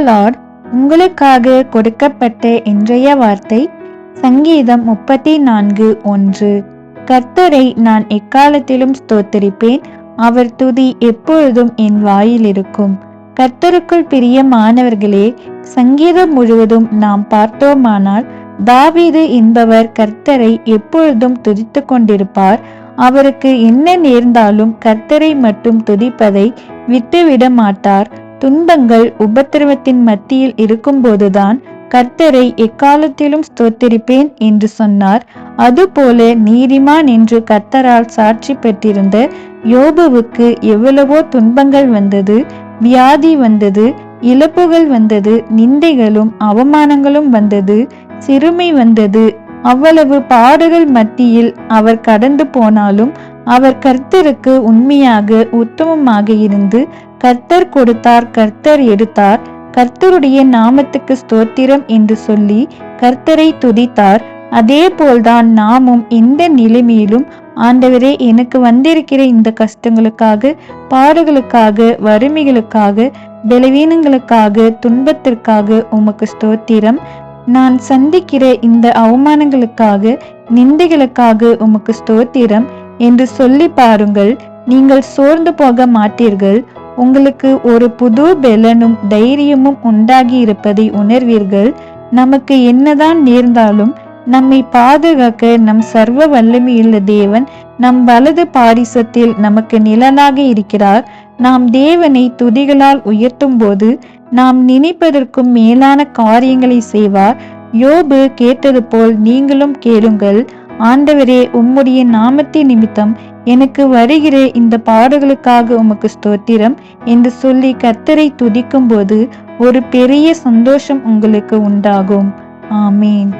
Lord உங்களுக்காக கொடுக்கப்பட்ட இன்றைய வார்த்தை சங்கீதம் முப்பத்தி நான்கு ஒன்று. கர்த்தரை நான் எக்காலத்திலும் ஸ்தோத்தரிப்பேன். அவர் துதி எப்பொழுதும் என் வாயில் இருக்கும். கர்த்தருக்குள் பிரியமானவர்களே சங்கீதம் முழுவதும் நாம் பார்த்தோமானால் தாவீது என்பவர் கர்த்தரை எப்பொழுதும் துதித்து கொண்டிருப்பார். அவருக்கு என்ன நேர்ந்தாலும் கர்த்தரை மட்டும் துதிப்பதை விட்டுவிட மாட்டார். துன்பங்கள் உபத்திரவத்தின் மத்தியில் இருக்கும்போதுதான் கர்த்தரை எக்காலத்திலும் ஸ்தோத்திரிப்பேன் என்று சொன்னார். அதுபோல நீதிமான் என்று கர்த்தரால் சாட்சி பெற்றிருந்த யோபுவுக்கு எவ்வளவோ துன்பங்கள் வந்தது வியாதி வந்தது இழப்புகள் வந்தது நிந்தைகளும் அவமானங்களும் வந்தது சிறுமை வந்தது அவ்வளவு பாடுகள் மத்தியில் அவர் கடந்து போனாலும் அவர் கர்த்தருக்கு உண்மையாக உத்தமமாக இருந்து கர்த்தர் கொடுத்தார் கர்த்தர் எடுத்தார். கர்த்தருடைய நாமத்துக்கு ஸ்தோத்திரம் என்று சொல்லி கர்த்தரை துதித்தார். அதே போல்தான் நாமும் இந்த நிலைமையிலும் ஆண்டவரே எனக்கு வந்திருக்கிற இந்த கஷ்டங்களுக்காக பாடுகளுக்காக வறுமைகளுக்காக பலவீனங்களுக்காக துன்பத்திற்காக உமக்கு ஸ்தோத்திரம். நான் சந்திக்கிற இந்த அவமானங்களுக்காக நிந்தைகளுக்காக உமக்கு ஸ்தோத்திரம் என்று சொல்லி பாருங்கள். நீங்கள் சோர்ந்து போக மாட்டீர்கள். உங்களுக்கு ஒரு புது பெலனும் தைரியமும் உண்டாகி இருப்பதை உணர்வீர்கள். நமக்கு என்னதான் நேர்ந்தாலும் நம்மை பாதுகாக்க நம் சர்வ வல்லமையுள்ள தேவன் நம் வலது பாரிசத்தில் நமக்கு நிழலாக இருக்கிறார். நாம் தேவனை துதிகளால் உயர்த்தும் போது நாம் நினைப்பதற்கும் மேலான காரியங்களை செய்வார். யோபு கேட்டது போல் நீங்களும் கேளுங்கள். ஆண்டவரே உம்முடைய நாமத்தை நிமித்தம் எனக்கு வருகிற இந்த பாடுகளுக்காக உமக்கு ஸ்தோத்திரம் என்று சொல்லி கர்த்தரை துதிக்கும் போது ஒரு பெரிய சந்தோஷம் உங்களுக்கு உண்டாகும். ஆமேன்.